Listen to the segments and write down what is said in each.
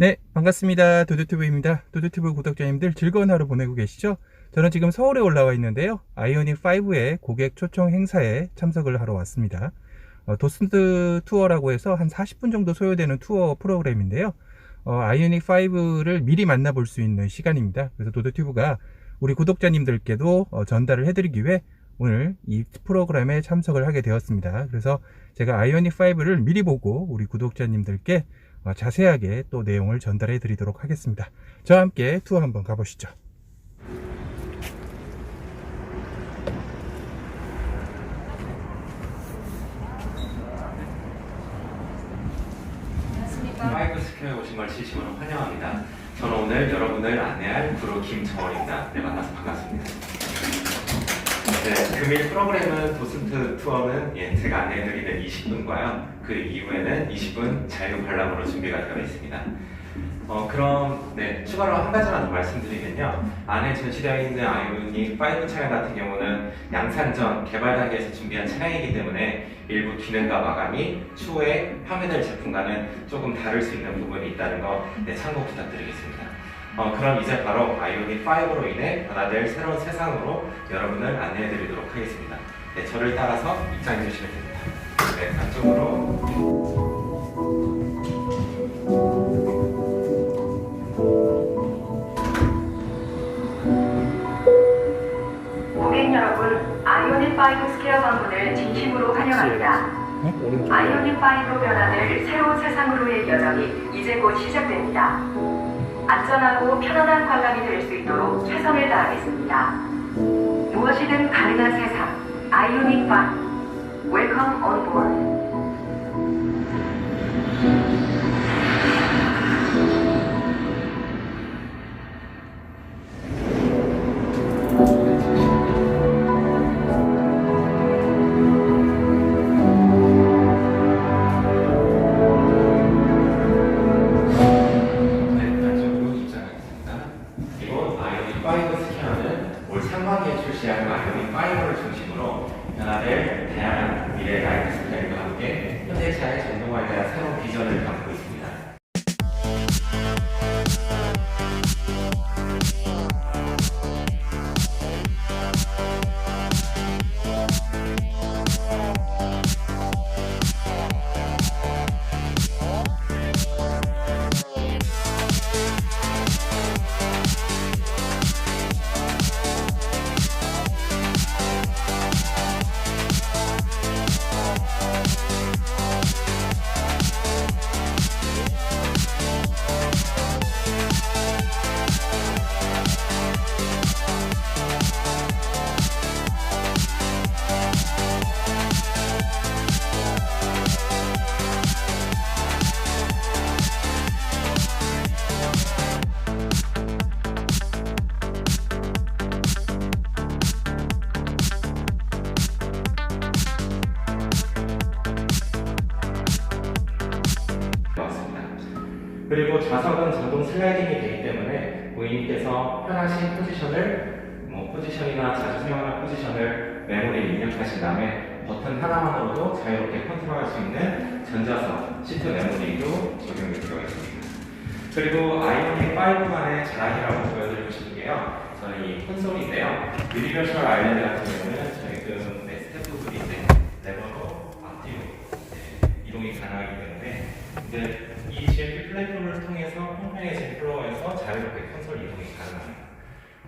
네, 반갑습니다. 도드튜브입니다. 도드튜브 구독자님들 즐거운 하루 보내고 계시죠? 저는 지금 서울에 올라와 있는데요. 아이오닉 5의 고객 초청 행사에 참석을 하러 왔습니다. 어, 도슨트 투어라고 해서 한 40분 정도 소요되는 투어 프로그램인데요. 어, 아이오닉 5를 미리 만나볼 수 있는 시간입니다. 그래서 도드튜브가 우리 구독자님들께도 어, 전달을 해드리기 위해 오늘 이 프로그램에 참석을 하게 되었습니다. 그래서 제가 아이오닉 5를 미리 보고 우리 구독자님들께 어, 자세하게 또 내용을 전달해 드리도록 하겠습니다. 저와 함께 투어 한번 가보시죠. 파이브 스퀘어에 오신 걸 진심으로 환영합니다. 저는 오늘 여러분을 안내할 구루 김정원입니다. 네, 만나서 반갑습니다. 네, 금일 프로그램은 도슨트 투어는 예, 제가 안내해드리는 20분과요. 그 이후에는 20분 자유 관람으로 준비가 되어 있습니다. 어, 그럼 네, 추가로 한 가지만 더 말씀드리면요. 안에 전시되어 있는 아이오닉 5 차량 같은 경우는 양산전 개발 단계에서 준비한 차량이기 때문에 일부 기능과 마감이 추후에 판매될 제품과는 조금 다를 수 있는 부분이 있다는 거 네, 참고 부탁드리겠습니다. 어, 그럼 이제 바로 아이오닉 5로 인해 변화될 새로운 세상으로 여러분을 안내해 드리도록 하겠습니다. 네, 저를 따라서 입장해 주시면 됩니다. 네, 안쪽으로 5 스퀘어 방문을 진심으로 환영합니다. 아이오닉 5로 변화될 새로운 세상으로의 여정이 이제 곧 시작됩니다. 안전하고 편안한 관람이 될 수 있도록 최선을 다하겠습니다. 무엇이든 가능한 세상, 아이오닉 5. Welcome on board. 네, 슬라이딩이 되기 때문에 고객님께서 편하신 포지션을 뭐 포지션이나 자주 사용하는 포지션을 메모리에 입력하신 다음에 버튼 하나만으로도 자유롭게 컨트롤할 수 있는 전자석 시트 메모리도 적용이 되어 있습니다. 그리고 아이오닉 5만의 자랑이라고 보여드리고 싶은 게요. 이 콘솔인데요. 유니버셜 아일랜드 같은 경우는 저희금 네, 스태프분이 이제 레버로 앞뒤로 네, 이동이 가능하기 때문에 이제 통해서 평평해진 플로어에서 자유롭게 콘솔 이동이 가능합니다.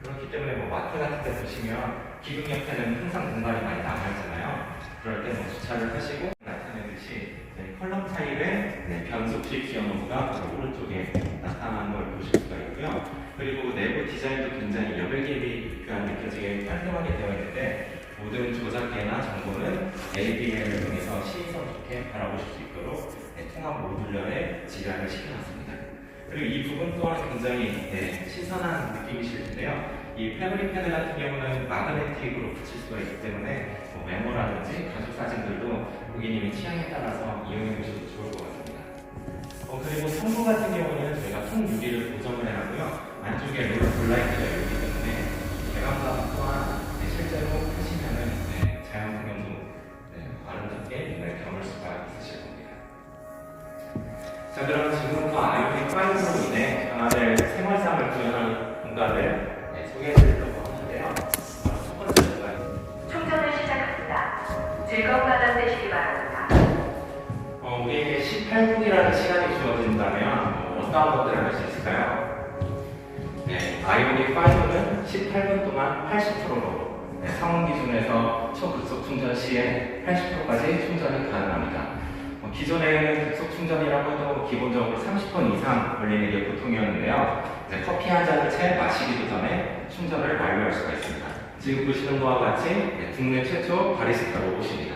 그렇기 때문에 뭐 마트 같은 데 보시면 기둥 옆에는 항상 공간이 많이 남아있잖아요. 그럴 때뭐 주차를 하시고 나타내듯이 네, 컬럼 타입의 네, 변속식 기어노브가 바로 오른쪽에 나타나는 걸 보실 수가 있고요. 그리고 내부 디자인도 굉장히 여백입이 느껴지게 깔끔하게 되어 있는데 모든 조작계나 정보는 ABM을 통해서 시선 좋게 바라보실 수 있도록 네, 통합 모듈러에 지각을 시켜놨습니다. 그리고 이 부분 또한 굉장히 네, 신선한 느낌이실 텐데요. 이 패브릭 패드 같은 경우는 마그네틱으로 붙일 수가 있기 때문에 뭐 메모라든지 가족 사진들도 고객님의 취향에 따라서 이용해 보셔도 좋을 것 같습니 충전이 가능합니다. 어, 기존에는 급속 충전이라고 해도 기본적으로 30분 이상 걸리는 게 보통이었는데요. 이제 커피 한 잔을 채 마시기도 전에 충전을 완료할 수가 있습니다. 지금 보시는 것과 같이 네, 국내 최초 바리스타 로봇입니다.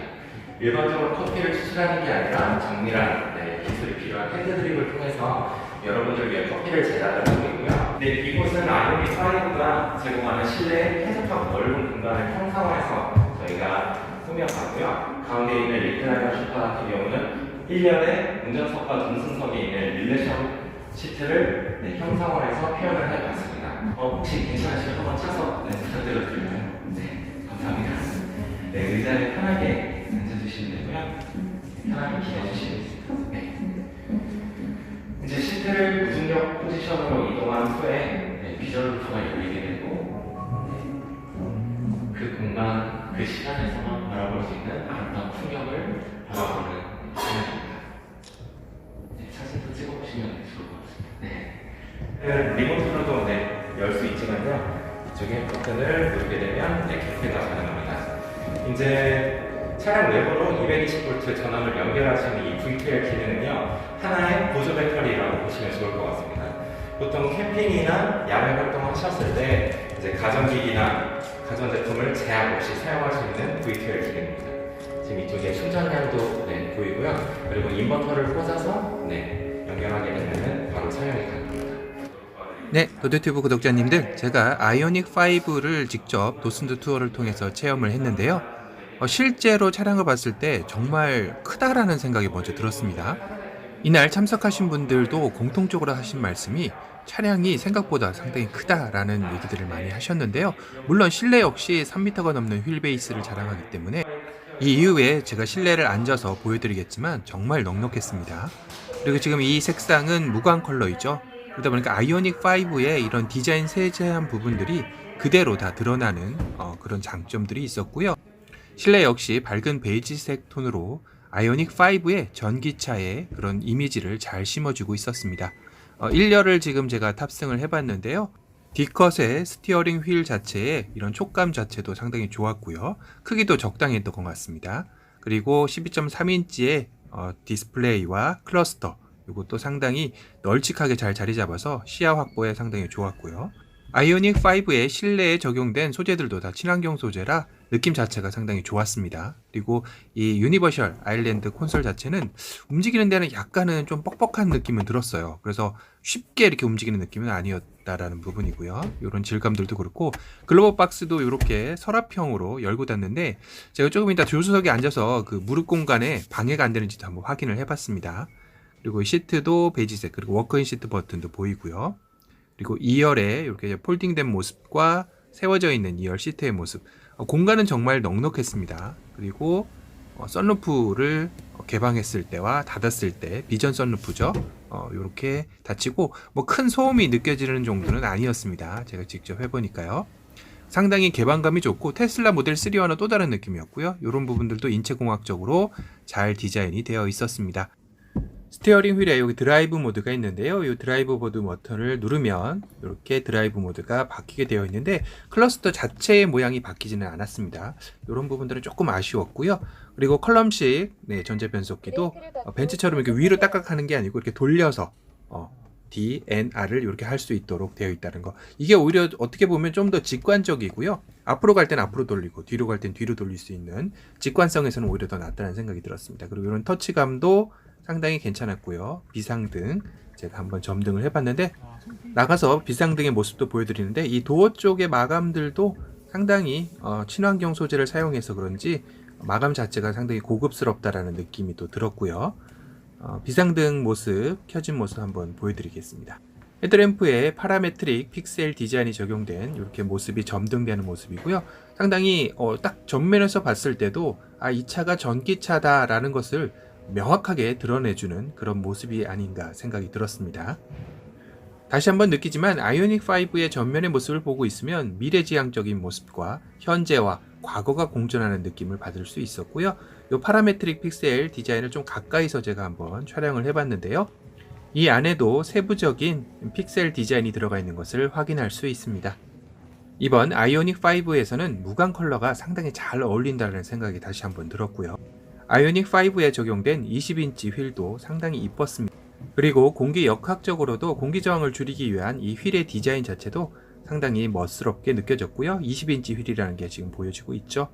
일반적으로 커피를 추출하는 게 아니라 정밀한 네, 기술이 필요한 핸드드립을 통해서 여러분들 위해 커피를 제작을 하고 있고요. 네, 이곳은 아이오닉 5가 제공하는 실내 쾌적하고 넓은 공간을 형상화해서 저희가 꾸며봤고요. 가운데 있는 리크라이더 슈퍼 같은 경우는 1년에 운전석과 동승석에 있는 릴레이션 시트를 네, 형상화 해서 표현을 해봤습니다. 어, 혹시 괜찮으시면 한번 차서 네, 부탁드려도 될까요? 네, 감사합니다. 네, 의자에 편하게 앉아주시면 되고요. 편하게 기대주시면 됩니다. 네. 이제 시트를 무중력 포지션으로 이동한 후에 네, 비전 루프가 열리게 되고 누르게 되면 네, 개폐가 가능합니다. 이제 차량 내부로 220V 전원을 있는 이 VPL 기능은요 하나의 보조 배터리라고 보시면 좋을 것 같습니다. 보통 캠핑이나 야외 활동하셨을 때 이제 가전기기나 가전제품을 제한 없이 사용할 수 있는 VPL 기능입니다. 지금 이쪽에 충전량도 네, 보이고요. 그리고 인버터를 꽂아서 네, 연결하게 되면 바로 사용이 가능합니다. 네, 도드튜브 구독자님들, 제가 아이오닉 5를 직접 도슨드 투어를 통해서 체험을 했는데요. 어, 실제로 차량을 봤을 때 정말 크다라는 생각이 먼저 들었습니다. 이날 참석하신 분들도 공통적으로 하신 말씀이 차량이 생각보다 상당히 크다라는 얘기들을 많이 하셨는데요. 물론 실내 역시 3m가 넘는 휠 베이스를 자랑하기 때문에 이 이후에 제가 실내를 앉아서 보여드리겠지만 정말 넉넉했습니다. 그리고 지금 이 색상은 무광 컬러이죠. 그러다 보니까 아이오닉 5의 이런 디자인 세세한 부분들이 그대로 다 드러나는 어, 그런 장점들이 있었고요. 실내 역시 밝은 베이지색 톤으로 아이오닉 5의 전기차의 그런 이미지를 잘 심어주고 있었습니다. 어, 1열을 지금 제가 탑승을 해봤는데요. D컷의 스티어링 휠 자체의 이런 촉감 자체도 상당히 좋았고요. 크기도 적당했던 것 같습니다. 그리고 12.3인치의 어, 디스플레이와 클러스터 이것도 상당히 널찍하게 잘 자리 잡아서 시야 확보에 상당히 좋았고요. 아이오닉 5의 실내에 적용된 소재들도 다 친환경 소재라 느낌 자체가 상당히 좋았습니다. 그리고 이 유니버셜 아일랜드 콘솔 자체는 움직이는 데는 약간은 좀 뻑뻑한 느낌은 들었어요. 그래서 쉽게 이렇게 움직이는 느낌은 아니었다라는 부분이고요. 이런 질감들도 그렇고 글로벌 박스도 이렇게 서랍형으로 열고 닫는데 제가 조금 이따 조수석에 앉아서 그 무릎 공간에 방해가 안 되는지도 한번 확인을 해봤습니다. 그리고 시트도 베이지색 그리고 워크인 시트 버튼도 보이고요. 그리고 2열에 이렇게 폴딩된 모습과 세워져 있는 2열 시트의 모습 어, 공간은 정말 넉넉했습니다. 그리고 어, 썬루프를 어, 개방했을 때와 닫았을 때 비전 썬루프죠. 어, 이렇게 닫히고 뭐 큰 소음이 느껴지는 정도는 아니었습니다. 제가 직접 해보니까요. 상당히 개방감이 좋고 테슬라 모델 3와는 또 다른 느낌이었고요. 이런 부분들도 인체공학적으로 잘 디자인이 되어 있었습니다. 스티어링 휠에 여기 드라이브 모드가 있는데요. 이 드라이브 모드 버튼을 누르면 이렇게 드라이브 모드가 바뀌게 되어 있는데 클러스터 자체의 모양이 바뀌지는 않았습니다. 이런 부분들은 조금 아쉬웠고요. 그리고 컬럼식 네, 전자 변속기도 어, 벤츠처럼 이렇게 위로 딱딱하는 게 아니고 이렇게 돌려서 어, D, N, R을 이렇게 할 수 있도록 되어 있다는 거. 이게 오히려 어떻게 보면 좀 더 직관적이고요. 앞으로 갈 땐 앞으로 돌리고 뒤로 갈 땐 뒤로 돌릴 수 있는 직관성에서는 오히려 더 낫다는 생각이 들었습니다. 그리고 이런 터치감도 상당히 괜찮았고요. 비상등 제가 한번 점등을 해봤는데 나가서 비상등의 모습도 보여드리는데 이 도어 쪽의 마감들도 상당히 어, 친환경 소재를 사용해서 그런지 마감 자체가 상당히 고급스럽다라는 느낌이 또 들었고요. 어, 비상등 모습 켜진 모습 한번 보여드리겠습니다. 헤드램프에 파라메트릭 픽셀 디자인이 적용된 이렇게 모습이 점등되는 모습이고요. 상당히 어, 딱 전면에서 봤을 때도 아, 이 차가 전기차다라는 것을 명확하게 드러내주는 그런 모습이 아닌가 생각이 들었습니다. 다시 한번 느끼지만 아이오닉 5의 전면의 모습을 보고 있으면 미래지향적인 모습과 현재와 과거가 공존하는 느낌을 받을 수 있었고요. 이 파라메트릭 픽셀 디자인을 좀 가까이서 제가 한번 촬영을 해봤는데요. 이 안에도 세부적인 픽셀 디자인이 들어가 있는 것을 확인할 수 있습니다. 이번 아이오닉 5에서는 무광 컬러가 상당히 잘 어울린다는 생각이 다시 한번 들었고요. 아이오닉 5에 적용된 20인치 휠도 상당히 이뻤습니다. 그리고 공기 역학적으로도 공기 저항을 줄이기 위한 이 휠의 디자인 자체도 상당히 멋스럽게 느껴졌고요. 20인치 휠이라는 게 지금 보여지고 있죠.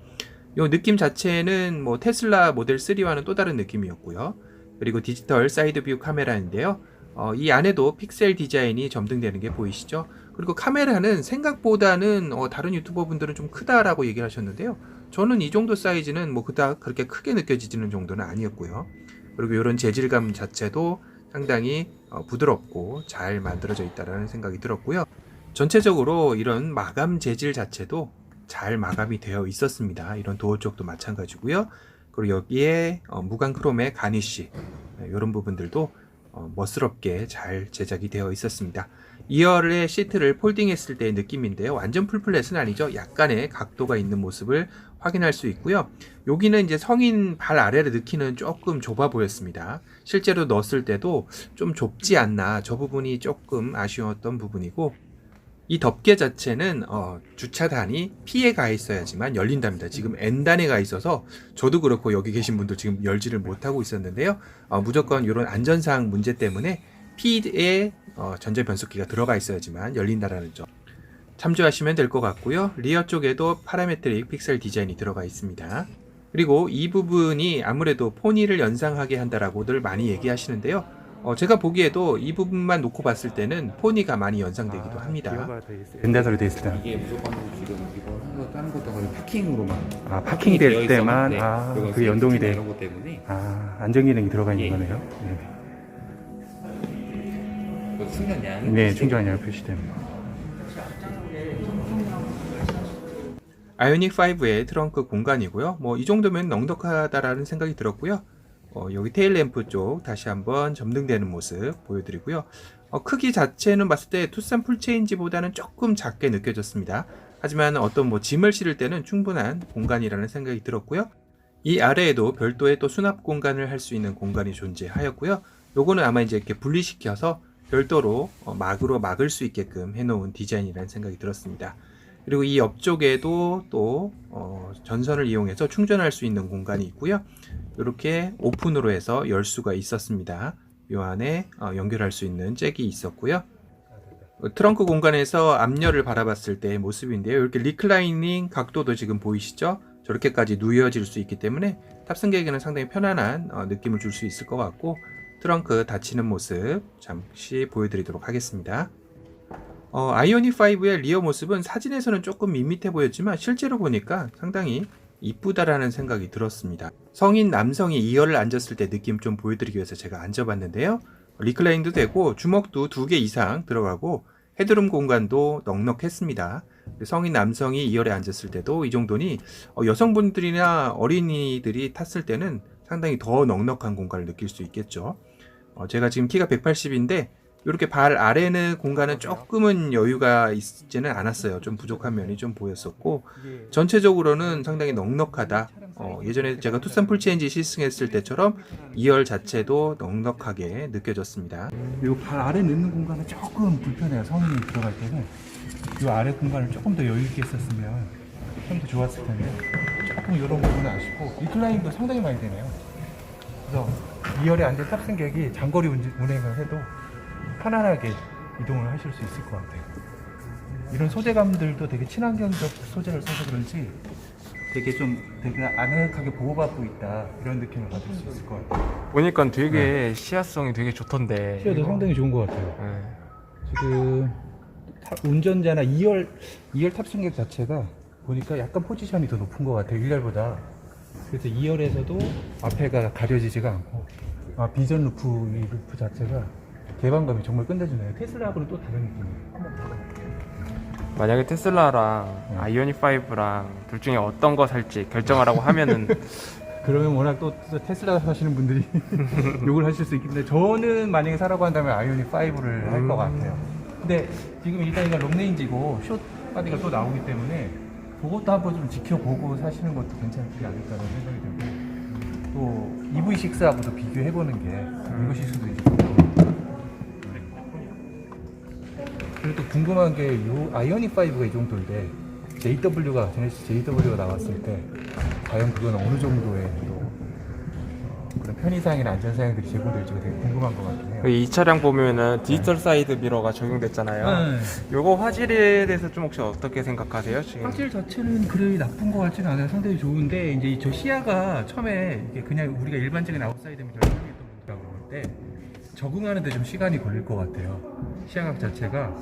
이 느낌 자체는 뭐 테슬라 모델 3와는 또 다른 느낌이었고요. 그리고 디지털 사이드 뷰 카메라인데요. 어, 이 안에도 픽셀 디자인이 점등되는 게 보이시죠? 그리고 카메라는 생각보다는 어, 다른 유튜버 분들은 좀 크다라고 얘기를 하셨는데요. 저는 이 정도 사이즈는 뭐 그닥 그렇게 크게 느껴지는 정도는 아니었고요. 그리고 이런 재질감 자체도 상당히 어, 부드럽고 잘 만들어져 있다라는 생각이 들었고요. 전체적으로 이런 마감 재질 자체도 잘 마감이 되어 있었습니다. 이런 도어 쪽도 마찬가지고요. 그리고 여기에 어, 무광 크롬의 가니쉬 이런 부분들도 어, 멋스럽게 잘 제작이 되어 있었습니다. 2열의 시트를 폴딩했을 때의 느낌인데요. 완전 풀플랫은 아니죠. 약간의 각도가 있는 모습을 확인할 수 있고요. 여기는 이제 성인 발 아래를 넣기는 조금 좁아 보였습니다. 실제로 넣었을 때도 좀 좁지 않나 저 부분이 조금 아쉬웠던 부분이고 이 덮개 자체는 어, 주차단이 P에 가 있어야지만 열린답니다. 지금 N단에 가 있어서 저도 그렇고 여기 계신 분들 지금 열지를 못하고 있었는데요. 어, 무조건 이런 안전사항 문제 때문에 P에 어, 전자 변속기가 들어가 있어야지만 열린다라는 점 참조하시면 될 것 같고요. 리어 쪽에도 파라메트릭 픽셀 디자인이 들어가 있습니다. 그리고 이 부분이 아무래도 포니를 연상하게 한다라고들 많이 얘기하시는데요. 어, 제가 보기에도 이 부분만 놓고 봤을 때는 포니가 많이 연상되기도 합니다. 엔다설이 돼 있을 때. 이게 무조건 지금 이거 하는 것도 하는 것도 아니고 파킹으로만 아, 파킹이 될 되어 때만, 있었는데 아, 그게 연동이 돼. 이런 것 때문에 아, 안전 기능이 들어가 있는 예. 거네요. 네. 그 충전량 네, 충전량 표시됩니다. 아이오닉 5의 트렁크 공간이고요. 뭐 이 정도면 넉넉하다라는 생각이 들었고요. 어, 여기 테일 램프 쪽 다시 한번 점등되는 모습 보여드리고요. 어, 크기 자체는 봤을 때 투싼 풀체인지보다는 조금 작게 느껴졌습니다. 하지만 어떤 뭐 짐을 실을 때는 충분한 공간이라는 생각이 들었고요. 이 아래에도 별도의 또 수납 공간을 할 수 있는 공간이 존재하였고요. 요거는 아마 이제 이렇게 분리시켜서 별도로 어, 막으로 막을 수 있게끔 해놓은 디자인이라는 생각이 들었습니다. 그리고 이 옆쪽에도 또 어, 전선을 이용해서 충전할 수 있는 공간이 있고요. 이렇게 오픈으로 해서 열 수가 있었습니다. 이 안에 어, 연결할 수 있는 잭이 있었고요. 어, 트렁크 공간에서 앞열을 바라봤을 때의 모습인데요. 이렇게 리클라이닝 각도도 지금 보이시죠? 저렇게까지 누여질 수 있기 때문에 탑승객에게는 상당히 편안한 어, 느낌을 줄 수 있을 것 같고 트렁크 닫히는 모습 잠시 보여드리도록 하겠습니다. 어, 아이오닉 5의 리어 모습은 사진에서는 조금 밋밋해 보였지만 실제로 보니까 상당히 이쁘다라는 생각이 들었습니다. 성인 남성이 2열을 앉았을 때 느낌 좀 보여드리기 위해서 제가 앉아봤는데요. 리클라인도 되고 주먹도 두 개 이상 들어가고 헤드룸 공간도 넉넉했습니다. 성인 남성이 2열에 앉았을 때도 이 정도니 어, 여성분들이나 어린이들이 탔을 때는 상당히 더 넉넉한 공간을 느낄 수 있겠죠. 어, 제가 지금 키가 180인데 이렇게 발 아래 는 공간은 조금은 여유가 있지는 않았어요. 좀 부족한 면이 좀 보였었고 전체적으로는 상당히 넉넉하다. 어, 예전에 제가 투싼 풀체인지 시승했을 때처럼 2열 자체도 넉넉하게 느껴졌습니다. 이발 아래 넣는 공간은 조금 불편해요. 성인이 들어갈 때는. 이 아래 공간을 조금 더 여유 있게 했었으면 좀 더 좋았을 텐데. 조금 이런 부분은 아쉽고 리클라인도 상당히 많이 되네요. 그래서 2열에 앉은 탑승객이 장거리 운- 운행을 해도 편안하게 이동을 하실 수 있을 것 같아요. 이런 소재감들도 되게 친환경적 소재를 써서 그런지 되게 좀 되게 아늑하게 보호받고 있다 이런 느낌을 받을 수 있을 것 같아요. 보니까 되게 시야성이 되게 좋던데. 시야도. 상당히 좋은 것 같아요. 네. 지금 타- 운전자나 2열 2열 탑승객 자체가 보니까 약간 포지션이 더 높은 것 같아요 1열보다 그래서 2열에서도 앞에가 가려지지가 않고 아, 비전 루프 이 루프 자체가 개방감이 정말 끝내주네요 테슬라하고는 또 다른 느낌이에요 한번 볼까요? 만약에 테슬라랑 네. 아이오닉 5랑 둘 중에 어떤 거 살지 결정하라고 하면은 그러면 워낙 또, 또 테슬라 사시는 분들이 욕을 하실 수 있기 때문에 저는 만약에 사라고 한다면 아이오닉 5를 할것 음. 같아요 근데 지금 일단 이건 롱레인지고 숏 바디가 또 나오기 때문에 그것도 한번 좀 지켜보고 사시는 것도 괜찮지 않을까라는 생각이 들고 또 EV6하고도 비교해보는 게 이것일 수도 있고 그리고 또 궁금한 게요 아이오닉 5가 이 정도인데 JW가 제네시스 JW가 나왔을 때 과연 그건 어느 정도의 또 어, 그런 편의사항이나 안전사항들이 제공될지가 되게 궁금한 것 같긴 해요. 이 차량 보면은 디지털 사이드 미러가 적용됐잖아요. 네. 요거 화질에 대해서 좀 혹시 어떻게 생각하세요? 지금 화질 자체는 그리 나쁜 것 같지는 않아요. 상당히 좋은데 이제 저 시야가 처음에 이게 그냥 우리가 일반적인 아웃사이드 미러를 사용했던 분들하고 볼때 적응하는데 좀 시간이 걸릴 것 같아요. 시야각 자체가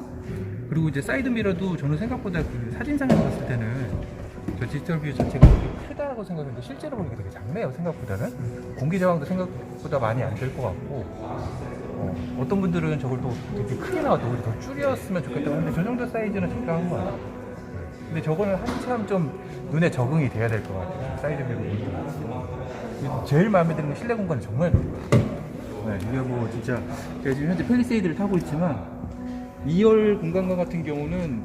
그리고 이제 사이드 미러도 저는 생각보다 그 사진상에서 봤을 때는 저 디지털 뷰 자체가 되게 크다고 생각했는데 실제로 보니까 되게 작네요. 생각보다는 공기 저항도 생각보다 많이 안 될 것 같고 어, 어떤 분들은 저걸 또 되게 크게 나와도 오히려 더 줄였으면 좋겠다고 하는데 저 정도 사이즈는 적당한 것 같아요. 근데 저거는 한참 좀 눈에 적응이 돼야 될 것 같아요. 사이드 뷰로 보니까. 제일 마음에 드는 건 실내 공간이 정말 넓어요. 네, 이게 뭐 진짜 제가 지금 현재 펠리세이드를 타고 있지만 2열 공간과 같은 경우는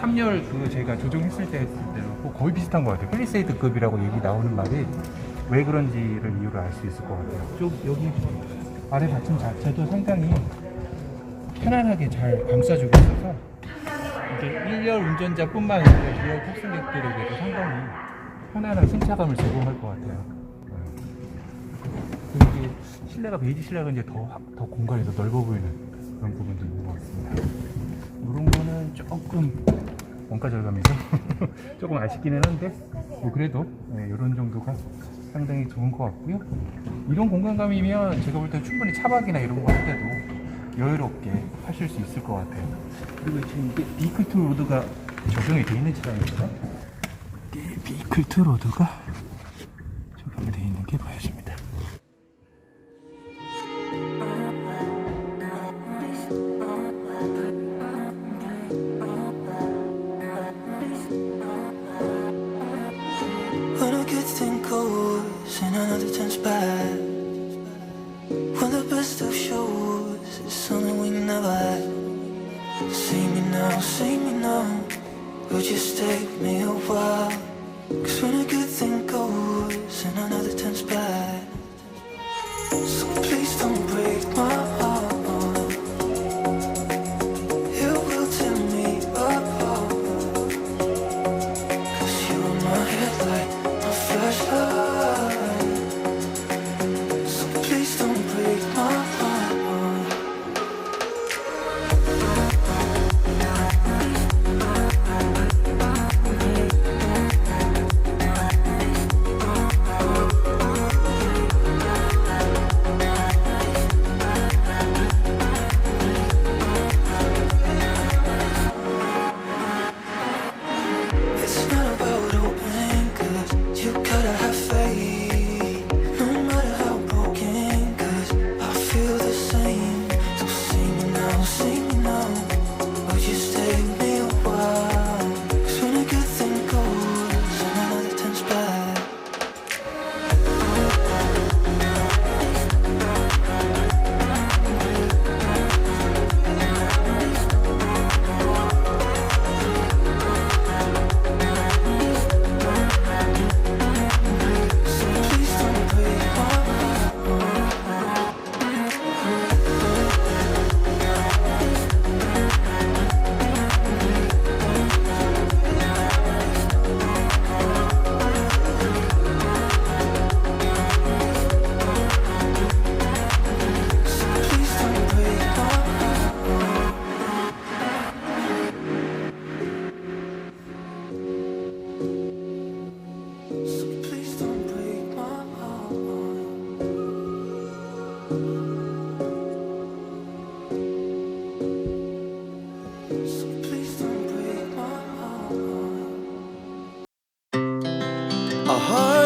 3열 그 제가 조정했을 때 했을 때하고 거의 비슷한 것 같아요. 펠리세이드급이라고 얘기 나오는 말이 왜 그런지를 이유를 알 수 있을 것 같아요. 쭉 여기 아래 받침 자체도 상당히 편안하게 잘 감싸주고 있어서 이게 1열 운전자뿐만 아니라 2열 탑승객들에게도 상당히 편안한 승차감을 제공할 것 같아요. 실내가 베이지 실내가 이제 더, 확- 더 공간이 더 넓어 보이는 그런 부분도 있는 것 같습니다. 이런 거는 조금 원가 절감이죠. 조금 아쉽기는 한데 뭐 그래도 네, 이런 정도가 상당히 좋은 것 같고요. 이런 공간감이면 제가 볼 때 충분히 차박이나 이런 거 할 때도 여유롭게 하실 수 있을 것 같아요. 그리고 지금 이게 비클 투 로드가 적용이 되어 있는 차량입니다. 이게 비클 투 로드가 적용이 되어 있는 게 보여집 Just take me a while. Cause when a good thing goes and another turns bad. So please don't break my heart.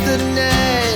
the name.